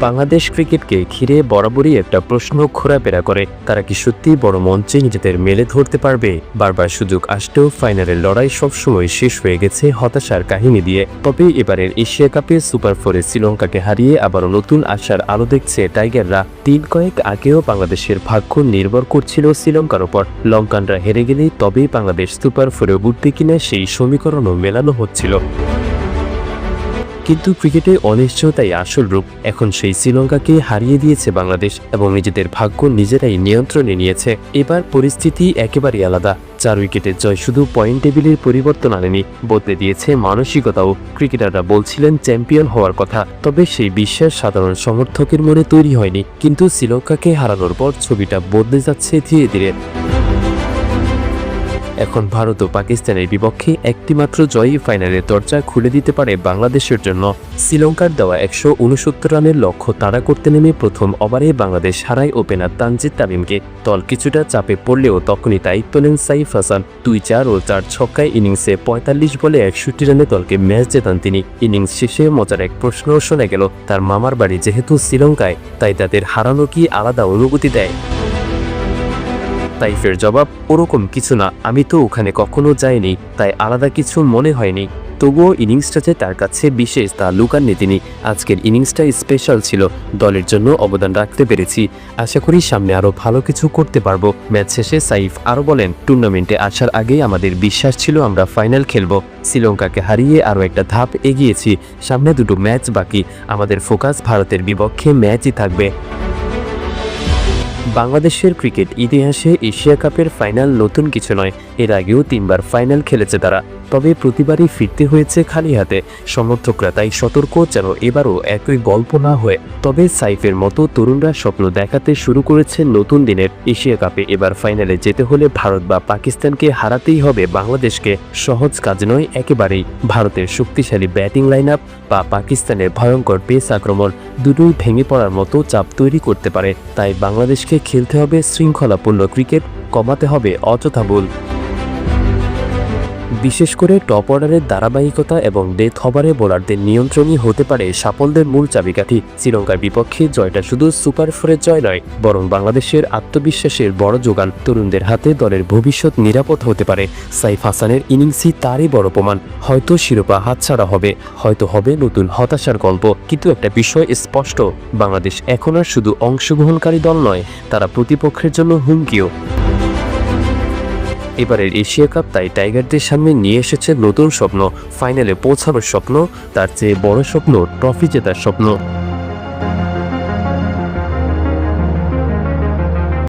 বাংলাদেশ ক্রিকেটকে ঘিরে বরাবরই একটা প্রশ্ন ঘোরাফেরা করে। তারা কি সত্যি বড় মঞ্চে নিজেদের মেলে ধরতে পারবে? বারবার সুযোগ আসতেও ফাইনালের লড়াই সবসময় শেষ হয়ে গেছে হতাশার কাহিনী দিয়ে। তবে এবারের এশিয়া কাপে সুপার ফোরে শ্রীলঙ্কাকে হারিয়ে আবারও নতুন আশার আলো দেখছে টাইগাররা। দিন কয়েক আগেও বাংলাদেশের ভাগ্য নির্ভর করছিল শ্রীলঙ্কার ওপর। লঙ্কানরা হেরে গেলেই তবেই বাংলাদেশ সুপার ফোরে উঠবে কিনা সেই সমীকরণও মেলানো হচ্ছিল। কিন্তু ক্রিকেটে অনিশ্চয়তাই আসল রূপ। এখন সেই শ্রীলঙ্কাকে হারিয়ে দিয়েছে বাংলাদেশ এবং নিজেদের ভাগ্য নিজেরাই নিয়ন্ত্রণে নিয়েছে। এবার পরিস্থিতি একেবারেই আলাদা। চার উইকেটের জয় শুধু পয়েন্ট টেবিলের পরিবর্তন আনেনি, বদলে দিয়েছে মানসিকতাও। ক্রিকেটাররা বলছিলেন চ্যাম্পিয়ন হওয়ার কথা, তবে সেই বিশ্বাস সাধারণ সমর্থকের মনে তৈরি হয়নি। কিন্তু শ্রীলঙ্কাকে হারানোর পর ছবিটা বদলে যাচ্ছে ধীরে ধীরে। এখন ভারত ও পাকিস্তানের বিপক্ষে একটিমাত্র জয়ী ফাইনালের দরজা খুলে দিতে পারে বাংলাদেশের জন্য। শ্রীলঙ্কার দেওয়া একশো উনসত্তর রানের লক্ষ্য তাড়া করতে নেমে প্রথম ওভারে বাংলাদেশ হারায় ওপেনার তানজিদ তামিমকে। দল কিছুটা চাপে পড়লেও তখনই দায়িত্ব নেন সাইফ হাসান। দুই চার ও চার ছক্কায় ইনিংসে পঁয়তাল্লিশ বলে একষট্টি রানে দলকে ম্যাচ জেতান তিনি। ইনিংস শেষে মজার এক প্রশ্ন শোনা গেল, তার মামার বাড়ি যেহেতু শ্রীলঙ্কায়, তাই তাদের হারানো কি আলাদা অনুভূতি দেয়? তাইফের জবাব ওরকম কিছু না। আমি তো ওখানে কখনো যাইনি, তাই আলাদা কিছু মনে হয়নি। তবুও ইনিংসটা যে তার কাছে বিশেষ তা লুকাননি তিনি। আজকের ইনিংসটা স্পেশাল ছিল, দলের জন্য অবদান রাখতে পেরেছি। আশা করি সামনে আরও ভালো কিছু করতে পারব। ম্যাচ শেষে সাইফ আরও বলেন টুর্নামেন্টে আসার আগেই আমাদের বিশ্বাস ছিল আমরা ফাইনাল খেলব। শ্রীলঙ্কাকে হারিয়ে আরও একটা ধাপ এগিয়েছি। সামনে দুটো ম্যাচ বাকি। আমাদের ফোকাস ভারতের বিপক্ষে ম্যাচই থাকবে। বাংলাদেশের ক্রিকেট ইতিহাসে এশিয়া কাপের ফাইনাল নতুন কিছু নয়। এর আগেও তিনবার ফাইনাল খেলেছে তারা। তবে প্রতিবারই ফিরতে হয়েছে খালি হাতে। সমর্থকরা তাই সতর্ক যেন এবারও একই গল্প না হয়ে। তবে সাইফের মতো তরুণরা স্বপ্ন দেখাতে শুরু করেছে নতুন দিনের এশিয়া কাপে। এবার ফাইনালে যেতে হলে ভারত বা পাকিস্তানকে হারাতেই হবে। বাংলাদেশকে সহজ কাজ নয়, একেবারেই। ভারতের শক্তিশালী ব্যাটিং লাইন আপ বা পাকিস্তানের ভয়ঙ্কর পেস আক্রমণ দুটোই ভেঙে পড়ার মতো চাপ তৈরি করতে পারে। তাই বাংলাদেশকে খেলতে হবে শৃঙ্খলাপূর্ণ ক্রিকেট, কমাতে হবে অযথা ভুল বিশেষ করে টপ অর্ডারের ধারাবাহিকতা এবং ডেথ ওভারে বোলারদের নিয়ন্ত্রণই হতে পারে সাফল্যের মূল চাবিকাঠি। শ্রীলঙ্কার বিপক্ষে জয়টা শুধু সুপার ফোরের জয় নয়, বরং বাংলাদেশের আত্মবিশ্বাসের বড় যোগান তরুণদের হাতে দলের ভবিষ্যৎ নিরাপদ হতে পারে। সাইফ হাসানের ইনিংসই তারই বড় প্রমাণ। হয়তো শিরোপা হাতছাড়া হবে, হয়তো হবে নতুন হতাশার গল্প। কিন্তু একটা বিষয় স্পষ্ট, বাংলাদেশ এখন আর শুধু অংশগ্রহণকারী দল নয়, তারা প্রতিপক্ষের জন্য হুমকিও। এবারের এশিয়া কাপ তাই টাইগারদের সামনে নিয়ে এসেছে নতুন স্বপ্ন। ফাইনালে পৌঁছানোর স্বপ্ন, তার চেয়ে বড় স্বপ্ন, ট্রফি জেতার স্বপ্ন।